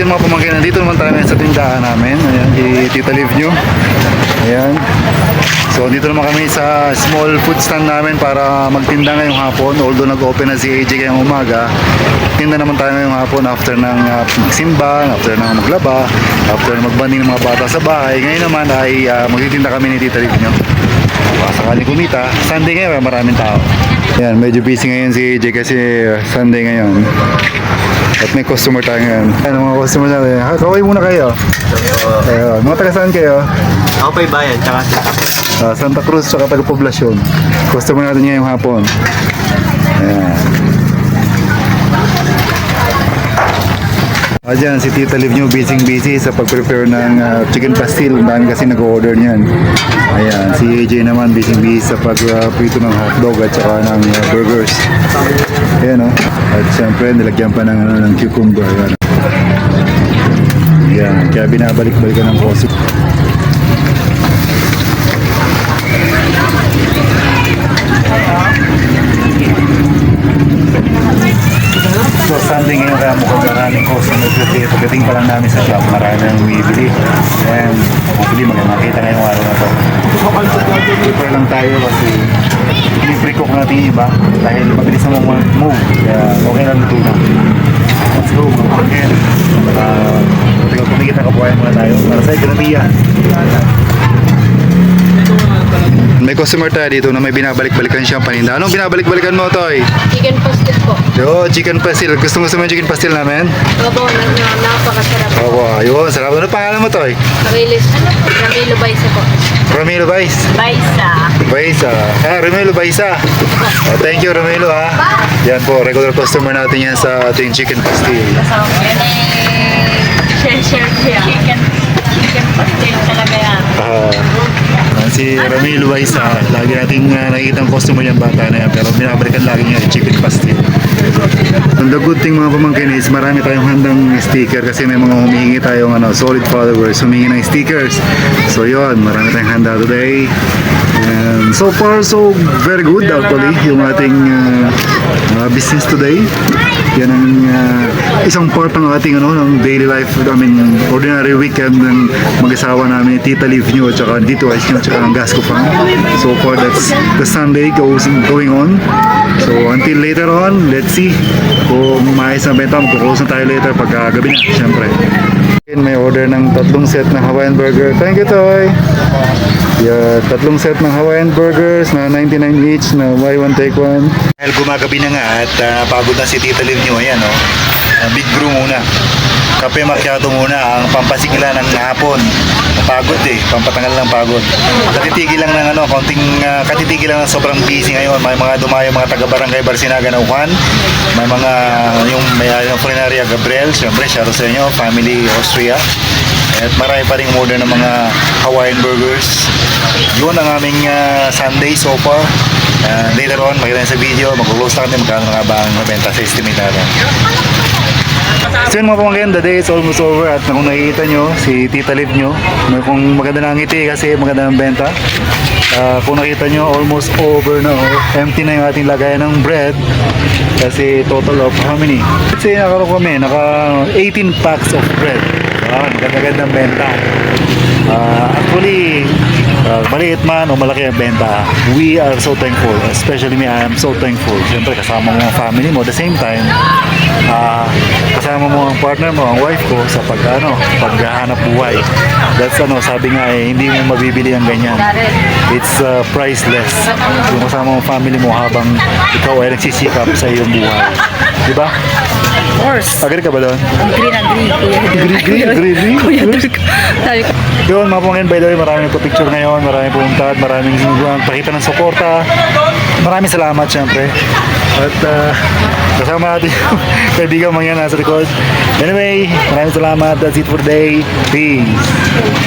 yun mga pamangkin, nandito naman tayo sa tindahan namin. Ayan, di Tita Liv nyo. Ayan. So, dito naman kami sa small food stand namin para magtinda ngayong hapon. Although nag-open na si AJ ngayong umaga, tinda naman tayo ngayong hapon after ng uh, after ng maglaba, after ng magbanding ng mga bata sa bahay. Ngayon naman ay uh, magtitinda kami ni Tita Liv nyo. Baka sakaling kumita. Sunday ngayon, maraming tao. Ayan, medyo busy ngayon si AJ kasi uh, Sunday ngayon. At may customer tayo ngayon. Ang mga customer natin. Ha, kaway muna kayo. Ayun. Mga taga saan kayo? Ako pa bayan, tsaka sa Ah, Santa Cruz tsaka taga Poblacion. Customer natin ngayong hapon. Ayan. Ayan, si Tita Liv nyo busy busy sa pag-prepare ng ah, chicken pastil. Dami kasi nag-order niyan. Ayan, si AJ naman busy busy sa pag-prito ng hotdog at saka ng ah, burgers. Ayan o. At syempre, nilagyan pa ng, ano, ng cucumber. Ayan. Ayan, kaya binabalik-balikan ng posit. So Sunday ngayon kaya mukhang maraming customers kasi pagdating pa lang namin sa shop, bumibili. Hopefully maganda makita ngayong araw na to. Prepare lang tayo kasi piniprecook natin yung iba dahil mabilis na move. Kaya okay na luto na. Let's go mga pagkin. Uh, tingnan kumikita ka buhay muna tayo para sa ekonomiya. May customer tayo dito na may binabalik-balikan siyang paninda. Anong binabalik-balikan mo, Toy? Chicken pastel po. Yo, chicken pastil. Gusto mo mo yung chicken pastil namin? Opo, na, na, napakasarap po. Oo, ayun. Sarap. Ano pangalan mo, Toy? Makilis. Ano po? Ramilo Baisa po. Romelo. Baisa. Baisa. Ah, Romelo Baisa. Oh, thank you, Romelo, ha. Yan po, regular customer natin yan sa ating chicken pastil. Yan ay share share siya. Chicken, chicken pastel talaga yan. Ah, si Romelo Baisa. Lagi nating uh, nakikita ang customer yung bata na yan. Pero binabalikan lagi niya chicken pastil. And the good thing mga pamangkin is marami tayong handang sticker kasi may mga humihingi tayong ano, solid followers, humingi ng stickers. So yun, marami tayong handa today. And so far, so very good actually yung ating uh, uh, business today. Yan ang uh, isang part ng ating ano, ng daily life, I mean, ordinary weekend ng mag-asawa namin, Tita Liv nyo, at saka dito ay at saka ang Gasco Farm. So far, that's the Sunday goes going on. So until later on, let's see kung maayos na benta. Magkukulos na tayo later pagka gabi na, syempre. May order ng tatlong set ng Hawaiian Burger. Thank you, Toy! Yeah, tatlong set ng Hawaiian Burgers na 99 each na buy one take one. Dahil gumagabi na nga at uh, napagod na si Tita Liv nyo, ayan o. big brew muna. Kape macchiato muna, ang pampasigla ng hapon. Pagod eh, pampatanggal ng pagod. Katitigil lang ng ano, konting uh, katitigil lang ng sobrang busy ngayon. May mga dumayo mga taga Barangay Barsinaga na Juan. May mga yung may uh, yung Culinaria Gabriel, syempre shout out sa inyo, family Austria. At marami pa rin order ng mga Hawaiian burgers. Yun ang aming uh, Sunday so far. Uh, later on, makita sa video, mag-close na kami magkano nga ba ang mabenta sa estimate natin. So yun mga pamangkin, the day is almost over at kung nakikita nyo, si Tita Liv nyo, kung maganda na ang ngiti kasi maganda ng benta. Ah, kung nakita nyo, almost over na, oh. empty na yung ating lagayan ng bread kasi total of how many? Let's say nakaroon kami, naka 18 packs of bread. Ah, ganda-gandang benta. Ah, actually, ah, maliit man o malaki ang benta, we are so thankful. Especially me, I am so thankful. Siyempre, kasama mo ang family mo. At the same time, ah, kasama mo ang partner mo, ang wife ko, sa pag, ano, paghahanap buhay. That's ano, sabi nga eh, hindi mo mabibili ang ganyan. It's uh, priceless. Yung kasama mo ang family mo habang ikaw ay nagsisikap sa iyong buhay. Di ba? Of course. Agree ka ba doon? Agree na agree. Agree, agree, agree, agree. Yun, mga pangin, by the way, marami po picture ngayon, maraming pumunta at maraming uh, pakita ng suporta. Maraming salamat, syempre. At uh, kasama natin yung kaibigan mga yan nasa likod. Anyway, maraming salamat. That's it for today. Peace.